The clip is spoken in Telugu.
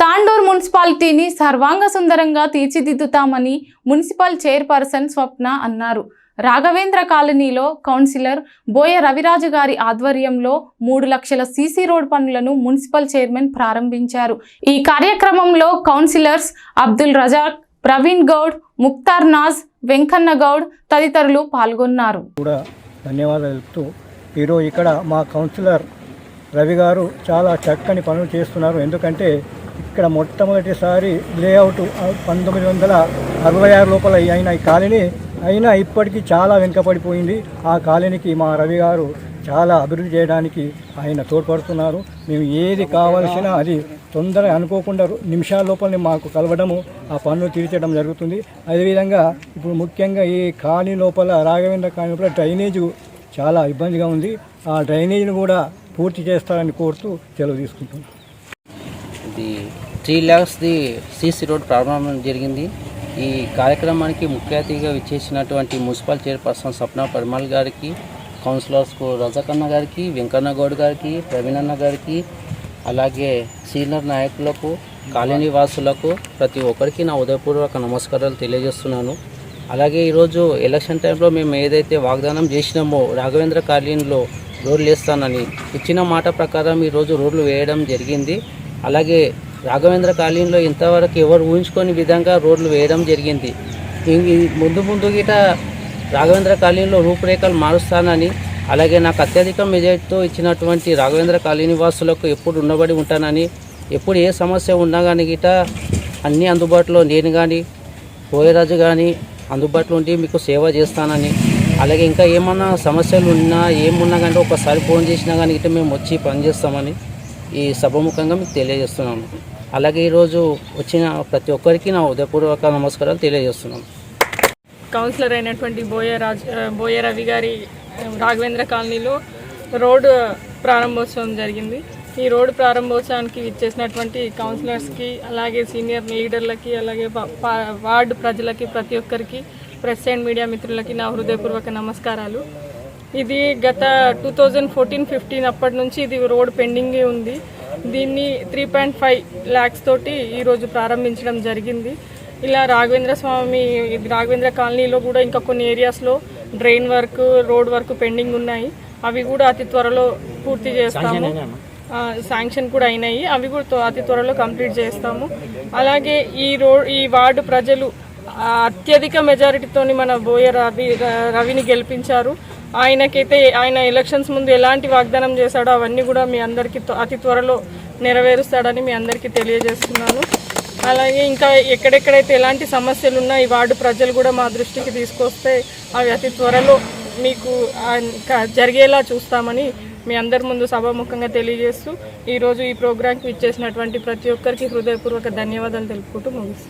తాండూర్ మున్సిపాలిటీని సర్వాంగ సుందరంగా తీర్చిదిద్దుతామని మున్సిపల్ చైర్పర్సన్ స్వప్న అన్నారు. రాఘవేంద్ర కాలనీలో కౌన్సిలర్ బోయ రవిరాజు గారి ఆధ్వర్యంలో మూడు లక్షల సీసీ రోడ్ పనులను మున్సిపల్ చైర్మన్ ప్రారంభించారు. ఈ కార్యక్రమంలో కౌన్సిలర్స్ అబ్దుల్ రజాక్ ప్రవీణ్ గౌడ్ ముక్తార్ నాజ్ వెంకన్న గౌడ్ తదితరులు పాల్గొన్నారు. కూడా ధన్యవాదాలు తెలుపుతూ ఈరోజు ఇక్కడ మా కౌన్సిలర్ రవి గారు చాలా చక్కని పనులు చేస్తున్నారు. ఎందుకంటే ఇక్కడ మొట్టమొదటిసారి లేఅవుట్ పంతొమ్మిది వందల అరవై ఆరు లోపల అయిన ఈ కాలనీ అయినా ఇప్పటికీ చాలా వెనుకబడిపోయింది. ఆ కాలనీకి మా రవి గారు చాలా అభివృద్ధి చేయడానికి ఆయన తోడ్పడుతున్నారు. మేము ఏది కావాల్సినా అది తొందరగా అనుకోకుండా నిమిషాల లోపలనే మాకు కలవడము ఆ పనులు తీర్చడం జరుగుతుంది. అదేవిధంగా ఇప్పుడు ముఖ్యంగా ఈ కాలనీ లోపల రాఘవేంద్ర కాలనీ లోపల డ్రైనేజ్ చాలా ఇబ్బందిగా ఉంది. ఆ డ్రైనేజీని కూడా పూర్తి చేస్తారని కోరుతూ సెలవు తీసుకుంటున్నాను త్రీ ల్యాక్స్ది సీసీ రోడ్ ప్రారంభం జరిగింది. ఈ కార్యక్రమానికి ముఖ్య అతిథిగా విచ్చేసినటువంటి మున్సిపల్ చైర్పర్సన్ సప్న పరిమల్ గారికి కౌన్సిలర్స్కు రజకన్న గారికి వెంకన్న గౌడ్ గారికి ప్రవీణన్న గారికి అలాగే సీనియర్ నాయకులకు కాలనీ వాసులకు ప్రతి ఒక్కరికి నా ఉదయపూర్వక నమస్కారాలు తెలియజేస్తున్నాను. అలాగే ఈరోజు ఎలక్షన్ టైంలో మేము ఏదైతే వాగ్దానం చేసినామో రాఘవేంద్ర కాలనీలో రోడ్లు వేస్తానని ఇచ్చిన మాట ప్రకారం ఈరోజు రోడ్లు వేయడం జరిగింది. అలాగే రాఘవేంద్ర కాలనీలో ఇంతవరకు ఎవరు ఊహించుకొని విధంగా రోడ్లు వేయడం జరిగింది. ముందు ముందు గిట రాఘవేంద్ర కాలనీలో రూపురేఖలు మారుస్తానని అలాగే నాకు అత్యధిక మెజార్టీతో ఇచ్చినటువంటి రాఘవేంద్ర కాలనీ వాసులకు ఎప్పుడు ఉండబడి ఉంటానని ఎప్పుడు ఏ సమస్య ఉన్నా కానీ గిట అన్నీ అందుబాటులో నేను కానీ పోయరాజు కానీ అందుబాటులో ఉండి మీకు సేవ చేస్తానని అలాగే ఇంకా ఏమన్నా సమస్యలు ఉన్నా ఏమున్నా కానీ ఒకసారి ఫోన్ చేసినా కానీ గిట్ట మేము వచ్చి పనిచేస్తామని ఈ సభముఖంగా మీకు తెలియజేస్తున్నాను. అలాగే ఈరోజు వచ్చిన ప్రతి ఒక్కరికి నా ఉదయపూర్వక నమస్కారాలు తెలియజేస్తున్నాను. కౌన్సిలర్ అయినటువంటి బోయ రాజ్ బోయ రవి గారి రాఘవేంద్ర కాలనీలో రోడ్డు ప్రారంభోత్సవం జరిగింది. ఈ రోడ్డు ప్రారంభోత్సవానికి ఇచ్చేసినటువంటి కౌన్సిలర్స్కి అలాగే సీనియర్ లీడర్లకి అలాగే వార్డు ప్రజలకి ప్రతి ఒక్కరికి ప్రెస్ అండ్ మీడియా మిత్రులకి నా హృదయపూర్వక నమస్కారాలు. ఇది గత టూ థౌజండ్ ఫోర్టీన్ ఫిఫ్టీన్ అప్పటి నుంచి ఇది రోడ్ పెండింగ్ ఉంది. దీన్ని త్రీ పాయింట్ ఫైవ్ ల్యాక్స్ తోటి ఈరోజు ప్రారంభించడం జరిగింది. ఇలా రాఘవేంద్ర స్వామి ఇది రాఘవేంద్ర కాలనీలో కూడా ఇంకా కొన్ని ఏరియాస్లో drain work road work pending ఉన్నాయి. అవి కూడా అతి త్వరలో పూర్తి చేస్తాము. శాంక్షన్ కూడా అయినాయి. అవి కూడా అతి త్వరలో కంప్లీట్ చేస్తాము. అలాగే ఈ రోడ్ ఈ వార్డు ప్రజలు అత్యధిక మెజారిటీతోని మన బోయ రవి రవిని గెలిపించారు. ఆయనకైతే ఆయన ఎలక్షన్స్ ముందు ఎలాంటి వాగ్దానం చేశాడో అవన్నీ కూడా మీ అందరికీ అతి త్వరలో నెరవేరుస్తాడని మీ అందరికీ తెలియజేస్తున్నాను. అలాగే ఇంకా ఎక్కడెక్కడైతే ఎలాంటి సమస్యలు ఉన్నా ఈ వార్డు ప్రజలు కూడా మా దృష్టికి తీసుకొస్తే అవి అతి త్వరలో మీకు జరిగేలా చూస్తామని మీ అందరి ముందు సభాముఖంగా తెలియజేస్తూ ఈరోజు ఈ ప్రోగ్రాంకి ఇచ్చేసినటువంటి ప్రతి ఒక్కరికి హృదయపూర్వక ధన్యవాదాలు తెలుపుకుంటూ ముగిస్తున్నాను.